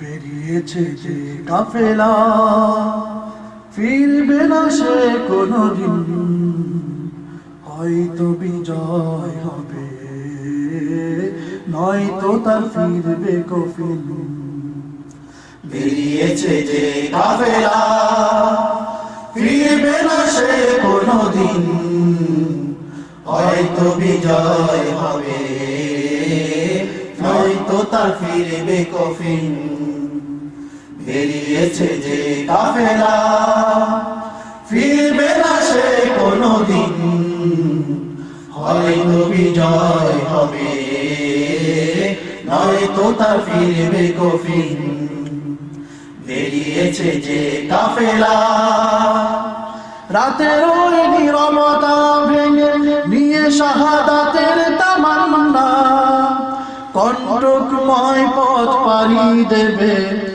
বেরিয়েছে যে কাফেলা, ফিরবে না সে কোনদিন। হয়তো বিজয় হবে, নয়তো তার ফিরবে কফিন। বেরিয়েছে যে কাফেলা, ফিরবে না সে কোনদিন। হয়তো বিজয় হবে, নয়তো তার ফিরবে কফিন। বেরিয়েছে যে কাফেলা। ফিরবে না সে কোনদিন। হয়তো বিজয় হবে। নয়তো তার ফিরবে কফিন। বেরিয়েছে যে কাফেলা। রাতের ওই নীরবতা ভেঙে নিয়ে শাহাদাতের তামান্না। কণ্টকময় পথ পাড়ি দেবে।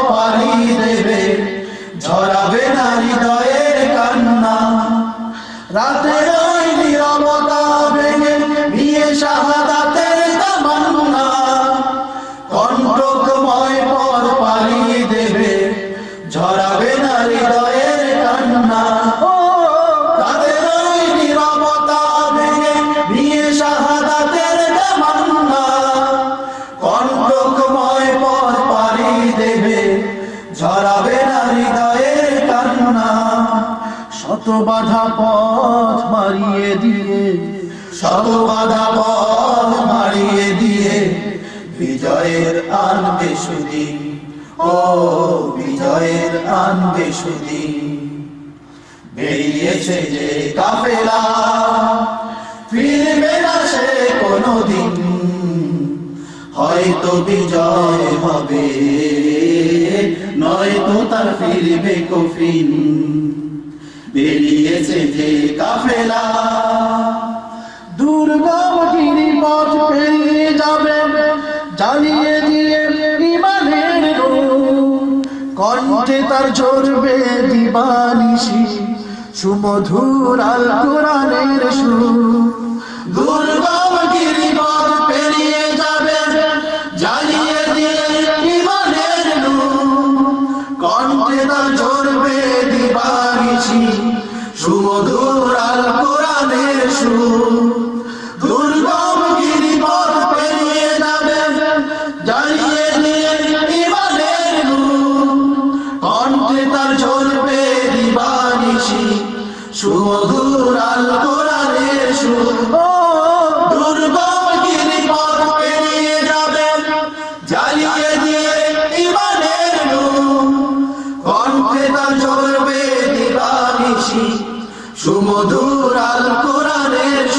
শত বাধা পথ মারিয়ে দিয়ে, শত বাধা পথ মারিয়ে দিয়ে, বিজয়ের আনবে সুদিন, ও বিজয়ের আনবে সুদিন। বেরিয়েছে যে কাফেলা, ফিরবে না সে কোনদিন, হয়তো বিজয় হবে, নয়তো তার ফিরবে কফিন। বেরিয়েছে যে কাফেলা দুর্গম গিরিপথ পেরিয়ে যাবে জ্বালিয়ে দিয়ে ইমানের নূর। কণ্ঠে তার ঝরবে দিবানিশি সুমধুর আল কোরআনের সুর দুর্গম গিরিপথ পেরিয়ে যাবে জ্বালিয়ে দিয়ে ইমানের নূর। কণ্ঠে তার ঝরবে সুমধুর আল কোরআনের সুর দুর্গম গিরিপথ পেরিয়ে যাবে জ্বালিয়ে দিয়ে ইমানের নূর। কণ্ঠে তার ঝরবে দিবানিশি সুমধুর দিবানিশি সুমধুর আল কোরআনের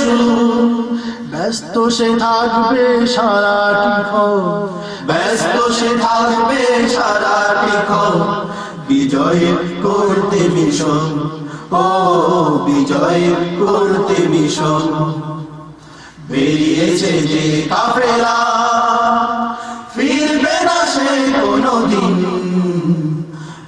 ব্যস্ত সে থাকবে সারাটি ব্যস্ত সে থাকবে সারাটি বিজয় করতে মিশন। ও, বিজয় করতে মিশন। বেরিয়েছে যে কাফেলা। ফিরবে না সে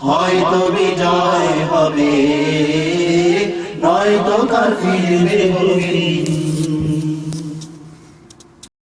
হয়তো বিজয় হবে নয়তো তার ফিরবে